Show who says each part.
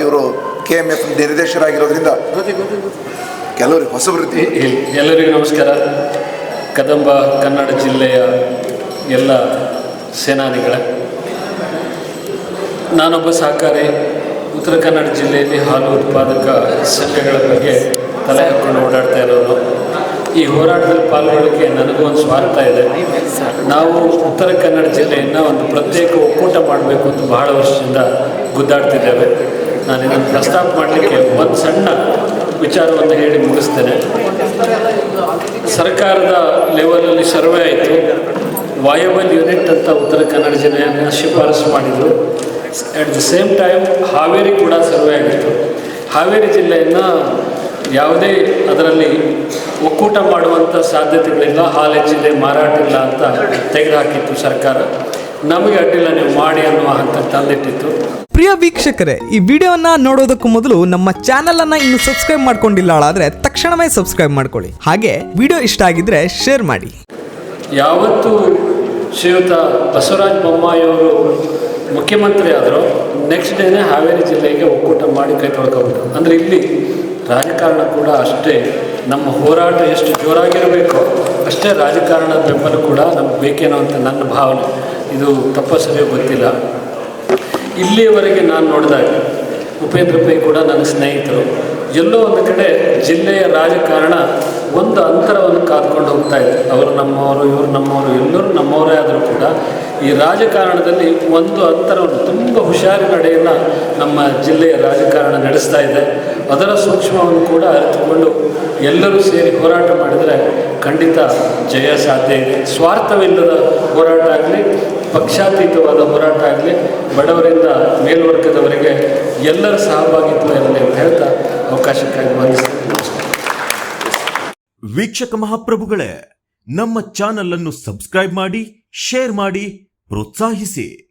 Speaker 1: ಇವರು K M F ನಿರ್ದೇಶಕರಾಗಿರೋದ್ರಿಂದ ಕೆಲವರಿಗೆ
Speaker 2: ಹೊಸ ವೃತ್ತಿ. ಎಲ್ಲರಿಗೂ ನಮಸ್ಕಾರ. ಕದಂಬ ಕನ್ನಡ ಜಿಲ್ಲೆಯ ಎಲ್ಲ ಸೇನಾನಿಗಳ. ನಾನೊಬ್ಬ ಸಹಕಾರಿ ಉತ್ತರ ಕನ್ನಡ ಜಿಲ್ಲೆಯಲ್ಲಿ ಹಾಲು ಉತ್ಪಾದಕ ಸಂಘಗಳ ಬಗ್ಗೆ ತಲೆ ಹಾಕ್ಕೊಂಡು ಓಡಾಡ್ತಾ ಇರೋದು. ಈ ಹೋರಾಟದಲ್ಲಿ ಪಾಲ್ಗೊಳ್ಳೋಕ್ಕೆ ನನಗೂ ಒಂದು ಸ್ವಾರ್ಥ ಇದೆ. ನಾವು ಉತ್ತರ ಕನ್ನಡ ಜಿಲ್ಲೆಯನ್ನು ಒಂದು ಪ್ರತ್ಯೇಕ ಒಕ್ಕೂಟ ಮಾಡಬೇಕು ಅಂತ ಬಹಳ ವರ್ಷದಿಂದ ಗುದ್ದಾಡ್ತಿದ್ದೇವೆ. ನಾನು ಇದನ್ನು ಪ್ರಸ್ತಾಪ ಮಾಡಲಿಕ್ಕೆ ಒಂದು ಸಣ್ಣ ವಿಚಾರವನ್ನು ಹೇಳಿ ಮುಗಿಸ್ತೇನೆ. ಸರ್ಕಾರದ ಲೆವೆಲಲ್ಲಿ ಸರ್ವೆ ಆಯಿತು. ವಾಯಬಲ್ ಯೂನಿಟ್ ಅಂತ ಉತ್ತರ ಕನ್ನಡ ಜಿಲ್ಲೆಯನ್ನು ಶಿಫಾರಸು ಮಾಡಿದರು. At the same time Haveri ಕೂಡ ಸರ್ವೆ ಆಗಿತ್ತು. ಹಾವೇರಿ ಜಿಲ್ಲೆಯನ್ನು ಯಾವುದೇ ಅದರಲ್ಲಿ ಒಕ್ಕೂಟ ಮಾಡುವಂಥ ಸಾಧ್ಯತೆಗಳಿಲ್ಲ ಹಾಲು ಹೆಚ್ಚಿದೆ ಮಾರಾಟ ಇಲ್ಲ ಅಂತ ತೆಗೆದುಹಾಕಿತ್ತು ಸರ್ಕಾರ. ನಮಗೆ ಅಡ್ಡಿಲ್ಲ, ನೀವು ಮಾಡಿ ಅನ್ನುವ ಹಂತ ತಂದಿಟ್ಟಿತ್ತು.
Speaker 3: ಪ್ರಿಯ ವೀಕ್ಷಕರೇ, ಈ ವಿಡಿಯೋನ ನೋಡೋದಕ್ಕೂ ಮೊದಲು ನಮ್ಮ ಚಾನೆಲ್ ಅನ್ನ ಇನ್ನು ಸಬ್ಸ್ಕ್ರೈಬ್ ಮಾಡ್ಕೊಂಡಿಲ್ಲ ಆದ್ರೆ ತಕ್ಷಣವೇ ಸಬ್ಸ್ಕ್ರೈಬ್ ಮಾಡ್ಕೊಳ್ಳಿ. ಹಾಗೆ ವಿಡಿಯೋ ಇಷ್ಟ ಆಗಿದ್ರೆ ಶೇರ್ ಮಾಡಿ.
Speaker 2: ಯಾವತ್ತು ಶ್ರೀಯುತ ಬಸವರಾಜ ಬೊಮ್ಮಾಯಿಯವರು ಮುಖ್ಯಮಂತ್ರಿ ಆದರೂ ನೆಕ್ಸ್ಟ್ ಡೇನೇ ಹಾವೇರಿ ಜಿಲ್ಲೆಗೆ ಒಕ್ಕೂಟ ಮಾಡಿ ಕೈ ತೊಳ್ಕೋಬೋದು ಅಂದರೆ ಇಲ್ಲಿ ರಾಜಕಾರಣ ಕೂಡ ಅಷ್ಟೇ, ನಮ್ಮ ಹೋರಾಟ ಎಷ್ಟು ಜೋರಾಗಿರಬೇಕು ಅಷ್ಟೇ ರಾಜಕಾರಣದ ಬೆಂಬಲ ಕೂಡ ನಮ್ಗೆ ಬೇಕೇನೋ ಅಂತ ನನ್ನ ಭಾವನೆ. ಇದು ತಪ್ಪಸರಿಯೋ ಗೊತ್ತಿಲ್ಲ. ಇಲ್ಲಿಯವರೆಗೆ ನಾನು ನೋಡಿದಾಗ ಉಪೇಂದ್ರ ಪೈ ಕೂಡ ನನ್ನ ಸ್ನೇಹಿತರು. ಎಲ್ಲೋ ಒಂದು ಕಡೆ ಜಿಲ್ಲೆಯ ರಾಜಕಾರಣ ಒಂದು ಅಂತರವನ್ನು ಕಾದ್ಕೊಂಡು ಹೋಗ್ತಾ ಇದೆ ಅವರು ನಮ್ಮವರು, ಇವರು ನಮ್ಮವರು, ಎಲ್ಲರೂ ನಮ್ಮವರೇ ಆದರೂ ಕೂಡ ಈ ರಾಜಕಾರಣದಲ್ಲಿ ಒಂದು ಅಂತರವನ್ನು ತುಂಬ ಹುಷಾರಿ ನಡೆಯನ್ನು ನಮ್ಮ ಜಿಲ್ಲೆಯ ರಾಜಕಾರಣ ನಡೆಸ್ತಾ ಇದೆ. ಅದರ ಸೂಕ್ಷ್ಮವನ್ನು ಕೂಡ ಅರಿತುಕೊಂಡು ಎಲ್ಲರೂ ಸೇರಿ ಹೋರಾಟ ಮಾಡಿದರೆ ಖಂಡಿತ ಜಯ ಸಾಧ್ಯ ಇದೆ. ಸ್ವಾರ್ಥವಿಲ್ಲದ ಹೋರಾಟ ಆಗಲಿ, ಪಕ್ಷಾತೀತವಾದ ಹೋರಾಟ ಆಗಲಿ, ಬಡವರಿಂದ ಮೇಲ್ವರ್ಗದವರಿಗೆ ಎಲ್ಲರ ಸಹಭಾಗಿತ್ವ ಇರಲಿ ಅಂತ ಹೇಳ್ತಾ ಅವಕಾಶಕ್ಕಾಗಿ
Speaker 4: ವೀಕ್ಷಕ ಮಹಾಪ್ರಭುಗಳೇ, ನಮ್ಮ ಚಾನಲ್ ಅನ್ನು ಸಬ್ಸ್ಕ್ರೈಬ್ ಮಾಡಿ, ಶೇರ್ ಮಾಡಿ, ಪ್ರೋತ್ಸಾಹಿಸಿ.